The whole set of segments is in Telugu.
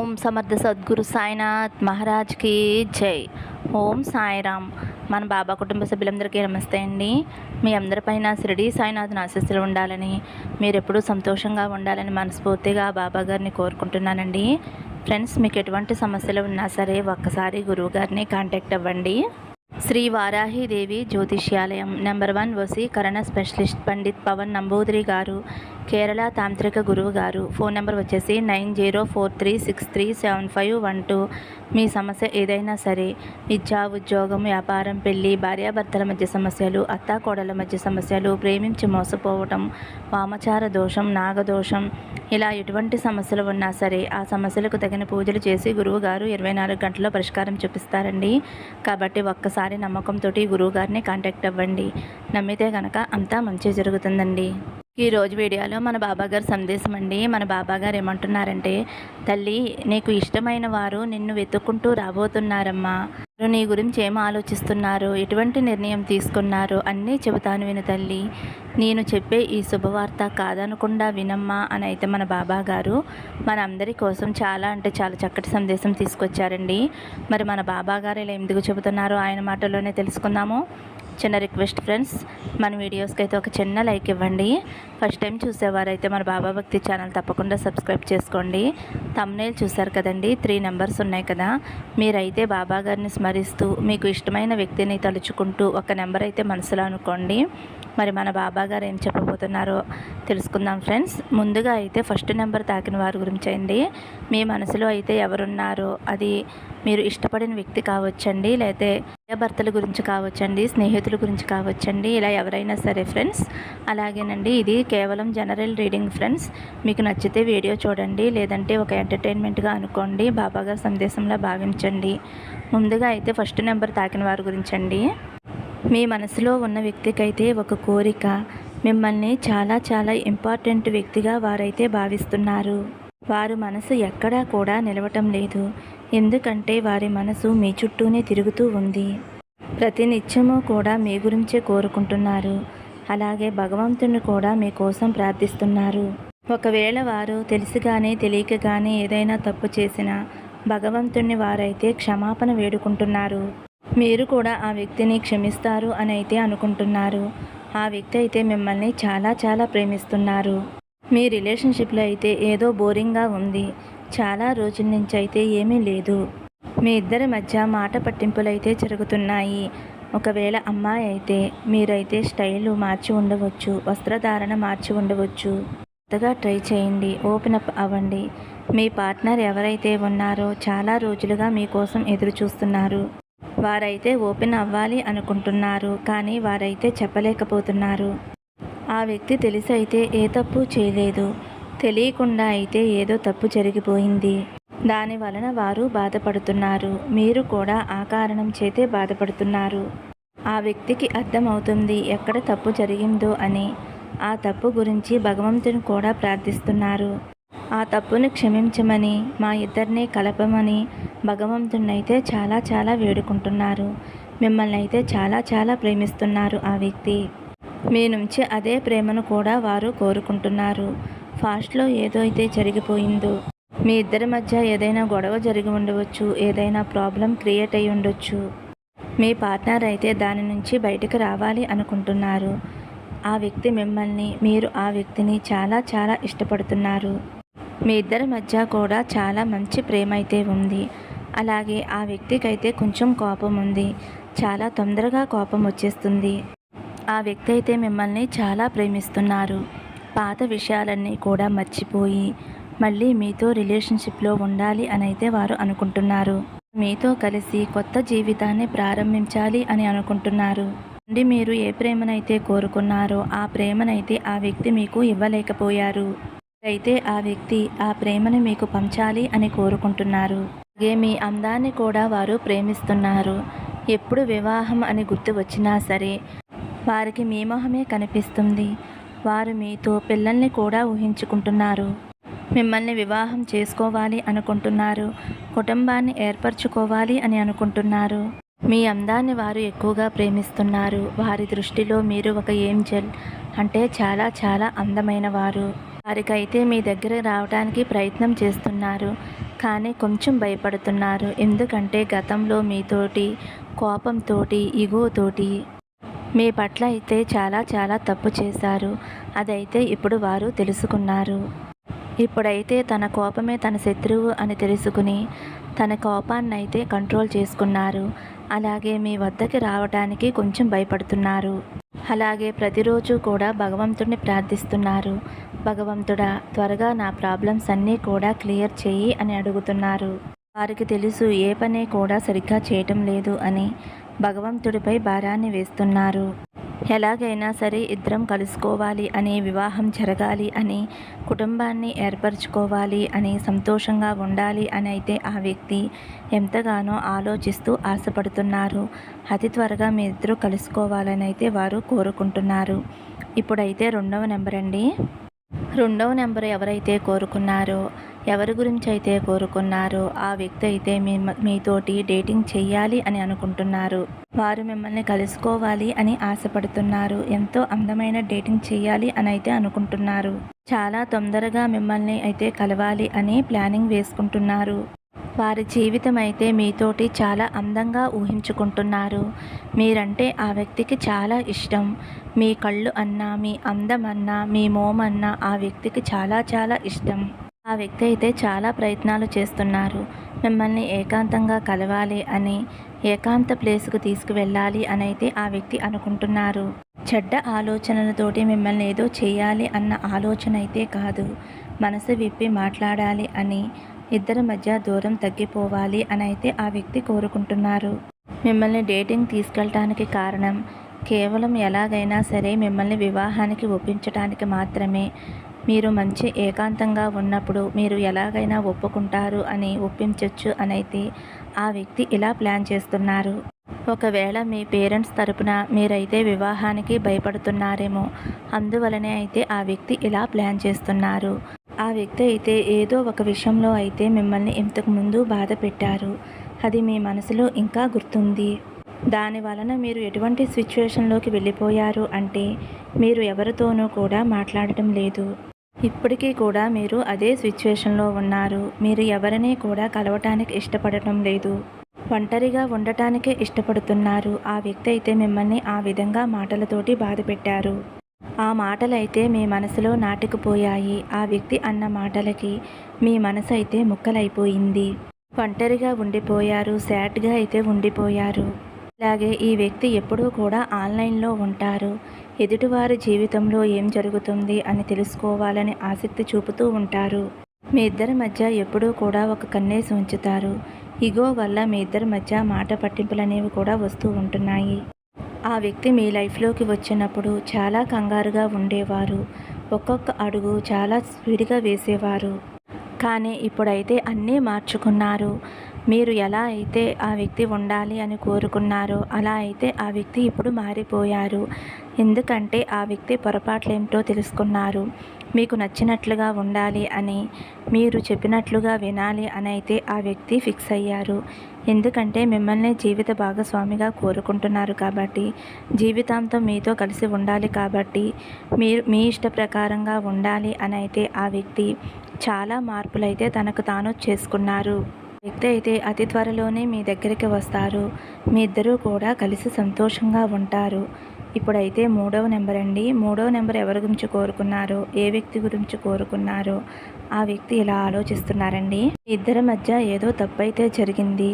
ఓం సమర్థ సద్గురు సాయినాథ్ మహారాజ్కి జై. ఓం సాయిరామ్. మన బాబా కుటుంబ సభ్యులందరికీ నమస్తే అండి. మీ అందరిపైన షిరిడి సాయినాథ్ ఆశస్సులు ఉండాలని మీరు ఎప్పుడూ సంతోషంగా ఉండాలని మనస్ఫూర్తిగా బాబా గారిని కోరుకుంటున్నానండి. ఫ్రెండ్స్ మీకు ఎటువంటి సమస్యలు ఉన్నా సరే ఒక్కసారి గురువు గారిని కాంటాక్ట్ అవ్వండి. శ్రీ వారాహిదేవి జ్యోతిష్యాలయం నెంబర్ వన్ వసీకరణ స్పెషలిస్ట్ పండిత్ పవన్ నంబూదిరి గారు కేరళ తాంత్రిక గురువు గారు. ఫోన్ నెంబర్ వచ్చేసి nine zero four three six three seven five one two. మీ సమస్య ఏదైనా సరే విద్య ఉద్యోగం వ్యాపారం పెళ్ళి భార్యాభర్తల మధ్య సమస్యలు అత్తాకోడల మధ్య సమస్యలు ప్రేమించి మోసపోవటం వామచార దోషం నాగదోషం ఇలా ఎటువంటి సమస్యలు ఉన్నా సరే ఆ సమస్యలకు తగిన పూజలు చేసి గురువు గారు ఇరవై నాలుగు గంటల్లో పరిష్కారం చూపిస్తారండి. కాబట్టి ఒక్కసారి నమ్మకంతో గురువు గారిని కాంటాక్ట్ అవ్వండి. నమ్మితే కనుక అంతా మంచి జరుగుతుందండి. ఈ రోజు వీడియోలో మన బాబాగారు సందేశం అండి. మన బాబాగారు ఏమంటున్నారంటే తల్లి నీకు ఇష్టమైన వారు నిన్ను వెతుక్కుంటూ రాబోతున్నారమ్మా. నీ గురించి ఏం ఆలోచిస్తున్నారు? ఎటువంటి నిర్ణయం తీసుకున్నారు? అన్నీ చెబుతాను విను తల్లి. నేను చెప్పే ఈ శుభవార్త కాదనకుండా వినమ్మా అని అయితే మన బాబా గారు మన అందరి కోసం చాలా అంటే చాలా చక్కటి సందేశం తీసుకొచ్చారండి. మరి మన బాబా గారు ఇలా ఎందుకు చెబుతున్నారో ఆయన మాటలోనే తెలుసుకుందాము. చిన్న రిక్వెస్ట్ ఫ్రెండ్స్ మన వీడియోస్కి అయితే ఒక చిన్న లైక్ ఇవ్వండి. ఫస్ట్ టైం చూసేవారైతే మన బాబా భక్తి ఛానల్ తప్పకుండా సబ్స్క్రైబ్ చేసుకోండి. తమ్నేల్ చూసారు కదండి త్రీ నెంబర్స్ ఉన్నాయి కదా. మీరైతే బాబా గారిని స్మరిస్తూ మీకు ఇష్టమైన వ్యక్తిని తలుచుకుంటూ ఒక నెంబర్ అయితే మనసులో అనుకోండి. మరి మన బాబా గారు ఏం చెప్పబోతున్నారో తెలుసుకుందాం ఫ్రెండ్స్. ముందుగా అయితే ఫస్ట్ నెంబర్ తాకిన వారి గురించి అండి. మీ మనసులో అయితే ఎవరున్నారో అది మీరు ఇష్టపడిన వ్యక్తి కావచ్చండి లేకపోతే భర్తల గురించి కావచ్చండి స్నేహితుల గురించి కావచ్చండి ఇలా ఎవరైనా సరే ఫ్రెండ్స్. అలాగేనండి ఇది కేవలం జనరల్ రీడింగ్ ఫ్రెండ్స్. మీకు నచ్చితే వీడియో చూడండి లేదంటే ఒక ఎంటర్టైన్మెంట్గా అనుకోండి బాబాగారు సందేశంలో భావించండి. ముందుగా అయితే ఫస్ట్ నెంబర్ తాకిన వారి గురించి అండి. మీ మనసులో ఉన్న వ్యక్తికైతే ఒక కోరిక మిమ్మల్ని చాలా చాలా ఇంపార్టెంట్ వ్యక్తిగా వారైతే భావిస్తున్నారు. వారు మనసు ఎక్కడా కూడా నిలవటం లేదు. ఎందుకంటే వారి మనసు మీ చుట్టూనే తిరుగుతూ ఉంది. ప్రతి నిత్యము కూడా మీ గురించే కోరుకుంటున్నారు. అలాగే భగవంతుని కూడా మీకోసం ప్రార్థిస్తున్నారు. ఒకవేళ వారు తెలిసి కానీ తెలియక కానీ ఏదైనా తప్పు చేసినా భగవంతుణ్ణి వారైతే క్షమాపణ వేడుకుంటున్నారు. మీరు కూడా ఆ వ్యక్తిని క్షమిస్తారు అని అయితే అనుకుంటున్నారు. ఆ వ్యక్తి అయితే మిమ్మల్ని చాలా చాలా ప్రేమిస్తున్నారు. మీ రిలేషన్షిప్లో అయితే ఏదో బోరింగ్గా ఉంది. చాలా రోజుల నుంచి అయితే ఏమీ లేదు. మీ ఇద్దరి మధ్య మాట పట్టింపులు అయితే జరుగుతున్నాయి. ఒకవేళ అమ్మాయి అయితే మీరైతే స్టైల్ మార్చి ఉండవచ్చు వస్త్రధారణ మార్చి ఉండవచ్చు. కొత్తగా ట్రై చేయండి ఓపెన్ అప్ అవ్వండి. మీ పార్ట్నర్ ఎవరైతే ఉన్నారో చాలా రోజులుగా మీకోసం ఎదురు చూస్తున్నారు వారైతే ఓపెన్ అవ్వాలి అనుకుంటున్నారు కానీ వారైతే చెప్పలేకపోతున్నారు. ఆ వ్యక్తి తెలిసి అయితే ఏ తప్పు చేయలేదు. తెలియకుండా అయితే ఏదో తప్పు జరిగిపోయింది. దాని వలన వారు బాధపడుతున్నారు. మీరు కూడా ఆ కారణం చేతే బాధపడుతున్నారు. ఆ వ్యక్తికి అర్థమవుతుంది ఎక్కడ తప్పు జరిగిందో అని. ఆ తప్పు గురించి భగవంతుని కూడా ప్రార్థిస్తున్నారు. ఆ తప్పును క్షమించమని మా ఇద్దరిని కలపమని భగవంతునైతే చాలా చాలా వేడుకుంటున్నారు. మిమ్మల్ని అయితే చాలా చాలా ప్రేమిస్తున్నారు ఆ వ్యక్తి. మీ నుంచి అదే ప్రేమను కూడా వారు కోరుకుంటున్నారు. ఫాస్ట్లో ఏదో అయితే జరిగిపోయిందో. మీ ఇద్దరి మధ్య ఏదైనా గొడవ జరిగి ఉండవచ్చు ఏదైనా ప్రాబ్లం క్రియేట్ అయి ఉండొచ్చు. మీ పార్ట్నర్ అయితే దాని నుంచి బయటకు రావాలి అనుకుంటున్నారు. ఆ వ్యక్తి మిమ్మల్ని మీరు ఆ వ్యక్తిని చాలా చాలా ఇష్టపడుతున్నారు. మీ ఇద్దరి మధ్య కూడా చాలా మంచి ప్రేమ అయితే ఉంది. అలాగే ఆ వ్యక్తికి అయితే కొంచెం కోపం ఉంది. చాలా తొందరగా కోపం వచ్చేస్తుంది. ఆ వ్యక్తి అయితే మిమ్మల్ని చాలా ప్రేమిస్తున్నారు. పాత విషయాలన్నీ కూడా మర్చిపోయి మళ్ళీ మీతో రిలేషన్షిప్లో ఉండాలి అని అయితే వారు అనుకుంటున్నారు. మీతో కలిసి కొత్త జీవితాన్ని ప్రారంభించాలి అని అనుకుంటున్నారు. నుండి మీరు ఏ ప్రేమనైతే కోరుకున్నారో ఆ ప్రేమనైతే ఆ వ్యక్తి మీకు ఇవ్వలేకపోయారు. అయితే ఆ వ్యక్తి ఆ ప్రేమను మీకు పంచాలి అని కోరుకుంటున్నారు. అలాగే మీ అందాన్ని కూడా వారు ప్రేమిస్తున్నారు. ఎప్పుడు వివాహం అని గుర్తు వచ్చినా సరే వారికి మీ మొహమే కనిపిస్తుంది. వారు మీతో పిల్లల్ని కూడా ఊహించుకుంటున్నారు. మిమ్మల్ని వివాహం చేసుకోవాలి అనుకుంటున్నారు. కుటుంబాన్ని ఏర్పరచుకోవాలి అని అనుకుంటున్నారు. మీ అందాన్ని వారు ఎక్కువగా ప్రేమిస్తున్నారు. వారి దృష్టిలో మీరు ఒక ఏంజల్ అంటే చాలా చాలా అందమైన వారు. వారికైతే మీ దగ్గర రావడానికి ప్రయత్నం చేస్తున్నారు. కానీ కొంచెం భయపడుతున్నారు. ఎందుకంటే గతంలో మీతోటి కోపంతోటి ఇగోతోటి మీ పట్ల అయితే చాలా చాలా తప్పు చేశారు. అదైతే ఇప్పుడు వారు తెలుసుకున్నారు. ఇప్పుడైతే తన కోపమే తన శత్రువు అని తెలుసుకుని తన కోపాన్ని అయితే కంట్రోల్ చేసుకున్నారు. అలాగే మీ వద్దకి రావడానికి కొంచెం భయపడుతున్నారు. అలాగే ప్రతిరోజు కూడా భగవంతుడిని ప్రార్థిస్తున్నారు. భగవంతుడా త్వరగా నా ప్రాబ్లమ్స్ అన్నీ కూడా క్లియర్ చేయి అని అడుగుతున్నారు. వారికి తెలుసు ఏ పని కూడా సరిగ్గా చేయటం లేదు అని భగవంతుడిపై భారాన్ని వేస్తున్నారు. ఎలాగైనా సరే ఇద్దరం కలుసుకోవాలి అని వివాహం జరగాలి అని కుటుంబాన్ని ఏర్పరచుకోవాలి అని సంతోషంగా ఉండాలి అని అయితే ఆ వ్యక్తి ఎంతగానో ఆలోచిస్తూ ఆశపడుతున్నారు. అతి త్వరగా మీ ఇద్దరు కలుసుకోవాలని అయితే వారు కోరుకుంటున్నారు. ఇప్పుడైతే రెండవ నెంబర్ అండి రెండవ నెంబర్ ఎవరైతే కోరుకున్నారో ఎవరి గురించి అయితే కోరుకున్నారో ఆ వ్యక్తి అయితే మీ మీతోటి డేటింగ్ చేయాలి అని అనుకుంటున్నారు. వారు మిమ్మల్ని కలుసుకోవాలి అని ఆశపడుతున్నారు. ఎంతో అందమైన డేటింగ్ చేయాలి అని అయితే అనుకుంటున్నారు. చాలా తొందరగా మిమ్మల్ని అయితే కలవాలి అని ప్లానింగ్ వేసుకుంటున్నారు. వారి జీవితం అయితే మీతోటి చాలా అందంగా ఊహించుకుంటున్నారు. మీరంటే ఆ వ్యక్తికి చాలా ఇష్టం. మీ కళ్ళు అన్నా మీ అందం అన్నా మీ మోమన్నా ఆ వ్యక్తికి చాలా చాలా ఇష్టం. ఆ వ్యక్తి అయితే చాలా ప్రయత్నాలు చేస్తున్నారు. మిమ్మల్ని ఏకాంతంగా కలవాలి అని ఏకాంత ప్లేస్కు తీసుకువెళ్ళాలి అని అయితే ఆ వ్యక్తి అనుకుంటున్నారు. చెడ్డ ఆలోచనలతోటి మిమ్మల్ని ఏదో చేయాలి అన్న ఆలోచన అయితే కాదు. మనసు విప్పి మాట్లాడాలి అని ఇద్దరి మధ్య దూరం తగ్గిపోవాలి అని అయితే ఆ వ్యక్తి కోరుకుంటున్నారు. మిమ్మల్ని డేటింగ్ తీసుకెళ్ళటానికి కారణం కేవలం ఎలాగైనా సరే మిమ్మల్ని వివాహానికి ఒప్పించటానికి మాత్రమే. మీరు మంచి ఏకాంతంగా ఉన్నప్పుడు మీరు ఎలాగైనా ఒప్పుకుంటారు అని ఒప్పించవచ్చు అని అయితే ఆ వ్యక్తి ఇలా ప్లాన్ చేస్తున్నారు. ఒకవేళ మీ పేరెంట్స్ తరపున మీరైతే వివాహానికి భయపడుతున్నారేమో అందువలనే అయితే ఆ వ్యక్తి ఇలా ప్లాన్ చేస్తున్నారు. ఆ వ్యక్తి అయితే ఏదో ఒక విషయంలో అయితే మిమ్మల్ని ఇంతకు ముందు బాధ పెట్టారు అది మీ మనసులో ఇంకా గుర్తుంది. దాని వలన మీరు ఎటువంటి సిచ్యువేషన్లోకి వెళ్ళిపోయారు అంటే మీరు ఎవరితోనూ కూడా మాట్లాడటం లేదు. ఇప్పటికీ కూడా మీరు అదే సిచ్యువేషన్లో ఉన్నారు. మీరు ఎవరిని కూడా కలవటానికి ఇష్టపడటం లేదు. ఒంటరిగా ఉండటానికే ఇష్టపడుతున్నారు. ఆ వ్యక్తి అయితే మిమ్మల్ని ఆ విధంగా మాటలతోటి బాధ పెట్టారు ఆ మాటలైతే మీ మనసులో నాటుకుపోయాయి. ఆ వ్యక్తి అన్న మాటలకి మీ మనసు అయితే ముక్కలైపోయింది. ఒంటరిగా ఉండిపోయారు. సాడ్గా అయితే ఉండిపోయారు. అలాగే ఈ వ్యక్తి ఎప్పుడూ కూడా ఆన్లైన్లో ఉంటారు. ఎదుటివారి జీవితంలో ఏం జరుగుతుంది అని తెలుసుకోవాలని ఆసక్తి చూపుతూ ఉంటారు. మీ ఇద్దరి మధ్య ఎప్పుడూ కూడా ఒక కన్నేసి ఉంచుతారు. ఇగో వల్ల మీ ఇద్దరి మధ్య మాట పట్టింపులు అనేవి కూడా వస్తూ ఉంటున్నాయి. ఆ వ్యక్తి మీ లైఫ్లోకి వచ్చినప్పుడు చాలా కంగారుగా ఉండేవారు. ఒక్కొక్క అడుగు చాలా స్పీడ్గా వేసేవారు. కానీ ఇప్పుడైతే అన్నీ మార్చుకున్నారు. మీరు ఎలా అయితే ఆ వ్యక్తి ఉండాలి అని కోరుకున్నారో అలా అయితే ఆ వ్యక్తి ఇప్పుడు మారిపోయారు. ఎందుకంటే ఆ వ్యక్తి పొరపాట్లేమిటో తెలుసుకున్నారు. మీకు నచ్చినట్లుగా ఉండాలి అని మీరు చెప్పినట్లుగా వినాలి అని అయితే ఆ వ్యక్తి ఫిక్స్ అయ్యారు. ఎందుకంటే మిమ్మల్ని జీవిత భాగస్వామిగా కోరుకుంటున్నారు కాబట్టి జీవితాంతం మీతో కలిసి ఉండాలి కాబట్టి మీరు మీ ఇష్ట ప్రకారంగా ఉండాలి అని అయితే ఆ వ్యక్తి చాలా మార్పులైతే తనకు తాను చేసుకున్నారు. వ్యక్తి అయితే అతి త్వరలోనే మీ దగ్గరికి వస్తారు. మీ ఇద్దరూ కూడా కలిసి సంతోషంగా ఉంటారు. ఇప్పుడైతే మూడవ నెంబర్ అండి. మూడవ నెంబర్ ఎవరి గురించి కోరుకున్నారో ఏ వ్యక్తి గురించి కోరుకున్నారో ఆ వ్యక్తి ఇలా ఆలోచిస్తున్నారండి. ఇద్దరి మధ్య ఏదో తప్పైతే జరిగింది.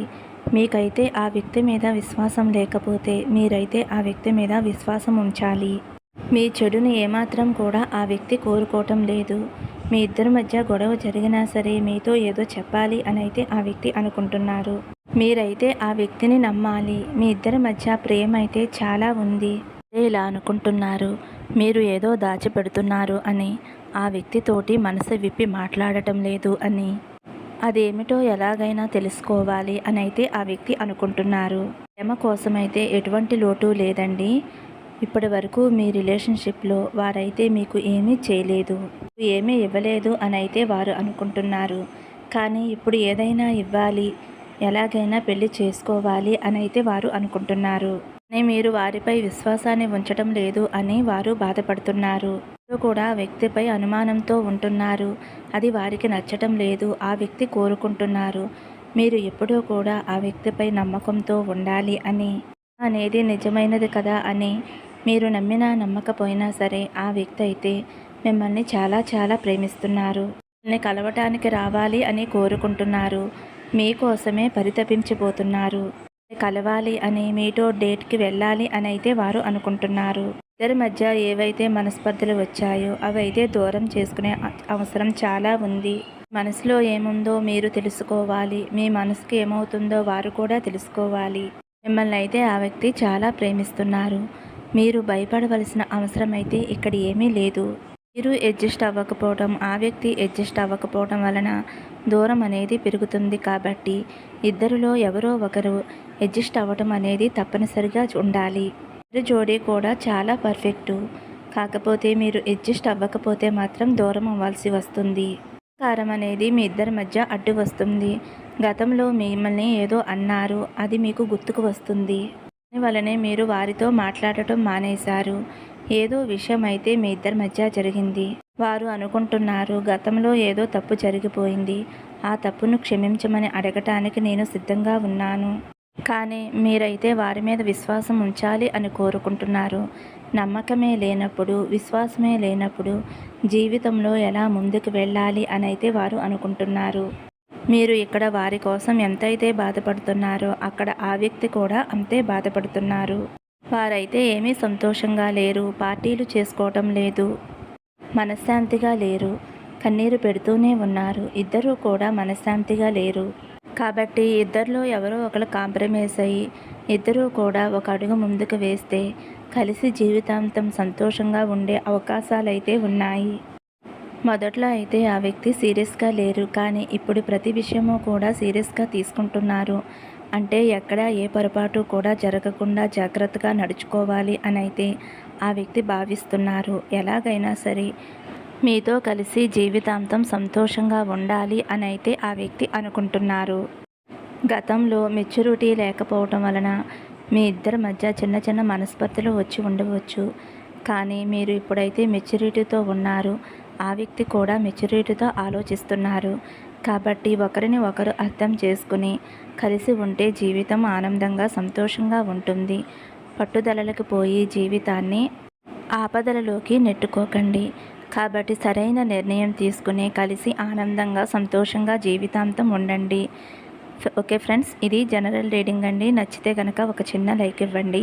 మీకైతే ఆ వ్యక్తి మీద విశ్వాసం లేకపోతే మీరైతే ఆ వ్యక్తి మీద విశ్వాసం ఉంచాలి. మీ చెడుని ఏమాత్రం కూడా ఆ వ్యక్తి కోరుకోవటం లేదు. మీ ఇద్దరి మధ్య గొడవ జరిగినా సరే మీతో ఏదో చెప్పాలి అని అయితే ఆ వ్యక్తి అనుకుంటున్నారు. మీరైతే ఆ వ్యక్తిని నమ్మాలి. మీ ఇద్దరి మధ్య ప్రేమ అయితే చాలా ఉంది. ఇలా అనుకుంటున్నారు. మీరు ఏదో దాచిపెడుతున్నారు అని ఆ వ్యక్తితోటి మనసు విప్పి మాట్లాడటం లేదు అని. అదేమిటో ఎలాగైనా తెలుసుకోవాలి అని అయితే ఆ వ్యక్తి అనుకుంటున్నారు. ప్రేమ కోసమైతే ఎటువంటి లోటు లేదండి. ఇప్పటి వరకు మీ రిలేషన్షిప్లో వారైతే మీకు ఏమీ చేయలేదు. ఏమీ ఇవ్వలేదు అని అయితే వారు అనుకుంటున్నారు. కానీ ఇప్పుడు ఏదైనా ఇవ్వాలి ఎలాగైనా పెళ్ళి చేసుకోవాలి అని అయితే వారు అనుకుంటున్నారు. కానీ మీరు వారిపై విశ్వాసాన్ని ఉంచడం లేదు అని వారు బాధపడుతున్నారు. కూడా ఆ వ్యక్తిపై అనుమానంతో ఉంటున్నారు. అది వారికి నచ్చటం లేదు. ఆ వ్యక్తి కోరుకుంటున్నారు. మీరు ఎప్పుడూ కూడా ఆ వ్యక్తిపై నమ్మకంతో ఉండాలి అని. అనేది నిజమైనది కదా అని మీరు నమ్మినా నమ్మకపోయినా సరే ఆ వ్యక్తి అయితే మిమ్మల్ని చాలా చాలా ప్రేమిస్తున్నారు. మిమ్మల్ని కలవటానికి రావాలి అని కోరుకుంటున్నారు. మీకోసమే పరితపించిపోతున్నారు కలవాలి అని మీతో డేట్కి వెళ్ళాలి అని అయితే వారు అనుకుంటున్నారు. ఇద్దరి మధ్య ఏవైతే మనస్పర్ధలు వచ్చాయో అవైతే దూరం చేసుకునే అవసరం చాలా ఉంది. మనసులో ఏముందో మీరు తెలుసుకోవాలి. మీ మనసుకి ఏమవుతుందో వారు కూడా తెలుసుకోవాలి. మిమ్మల్ని అయితే ఆ వ్యక్తి చాలా ప్రేమిస్తున్నారు. మీరు భయపడవలసిన అవసరం అయితే ఇక్కడ ఏమీ లేదు. మీరు అడ్జస్ట్ అవ్వకపోవడం ఆ వ్యక్తి అడ్జస్ట్ అవ్వకపోవడం వలన దూరం అనేది పెరుగుతుంది కాబట్టి ఇద్దరిలో ఎవరో ఒకరు అడ్జస్ట్ అవ్వడం అనేది తప్పనిసరిగా ఉండాలి. ఇద్దరు జోడీ కూడా చాలా పర్ఫెక్టు. కాకపోతే మీరు అడ్జస్ట్ అవ్వకపోతే మాత్రం దూరం అవ్వాల్సి వస్తుంది. కారం అనేది మీ ఇద్దరి మధ్య అడ్డు వస్తుంది. గతంలో మిమ్మల్ని ఏదో అన్నారు. అది మీకు గుర్తుకు వస్తుంది. వలనే మీరు వారితో మాట్లాడటం మానేశారు. ఏదో విషయం అయితే మీ ఇద్దరి మధ్య జరిగింది. వారు అనుకుంటున్నారు గతంలో ఏదో తప్పు జరిగిపోయింది. ఆ తప్పును క్షమించమని అడగటానికి నేను సిద్ధంగా ఉన్నాను. కానీ మీరైతే వారి మీద విశ్వాసం ఉంచాలి అని కోరుకుంటున్నారు. నమ్మకమే లేనప్పుడు విశ్వాసమే లేనప్పుడు జీవితంలో ఎలా ముందుకు వెళ్ళాలి అనైతే వారు అనుకుంటున్నారు. మీరు ఇక్కడ వారి కోసం ఎంతైతే బాధపడుతున్నారో అక్కడ ఆ వ్యక్తి కూడా అంతే బాధపడుతున్నారు. వారైతే ఏమీ సంతోషంగా లేరు పార్టీలు చేసుకోవటం లేదు మనశ్శాంతిగా లేరు కన్నీరు పెడుతూనే ఉన్నారు ఇద్దరూ కూడా మనశ్శాంతిగా లేరు. కాబట్టి ఇద్దరిలో ఎవరో ఒకరు కాంప్రమైజ్ అయ్యి ఇద్దరూ కూడా ఒక అడుగు ముందుకు వేస్తే కలిసి జీవితాంతం సంతోషంగా ఉండే అవకాశాలైతే ఉన్నాయి. మొదట్లో అయితే ఆ వ్యక్తి సీరియస్గా లేరు. కానీ ఇప్పుడు ప్రతి విషయము కూడా సీరియస్గా తీసుకుంటున్నారు. అంటే ఎక్కడ ఏ పొరపాటు కూడా జరగకుండా జాగ్రత్తగా నడుచుకోవాలి అని అయితే ఆ వ్యక్తి భావిస్తున్నారు. ఎలాగైనా సరే మీతో కలిసి జీవితాంతం సంతోషంగా ఉండాలి అని అయితే ఆ వ్యక్తి అనుకుంటున్నారు. గతంలో మెచ్యూరిటీ లేకపోవటం వలన మీ ఇద్దరి మధ్య చిన్న చిన్న మనస్పర్ధలు వచ్చి ఉండవచ్చు. కానీ మీరు ఇప్పుడైతే మెచ్యూరిటీతో ఉన్నారు. ఆ వ్యక్తి కూడా మెచ్యూరిటీతో ఆలోచిస్తున్నారు. కాబట్టి ఒకరిని ఒకరు అర్థం చేసుకుని కలిసి ఉంటే జీవితం ఆనందంగా సంతోషంగా ఉంటుంది. పట్టుదలలకు పోయి జీవితాన్ని ఆపదలలోకి నెట్టుకోకండి. కాబట్టి సరైన నిర్ణయం తీసుకుని కలిసి ఆనందంగా సంతోషంగా జీవితాంతం ఉండండి. ఓకే ఫ్రెండ్స్ ఇది జనరల్ రీడింగ్ అండి. నచ్చితే కనుక ఒక చిన్న లైక్ ఇవ్వండి.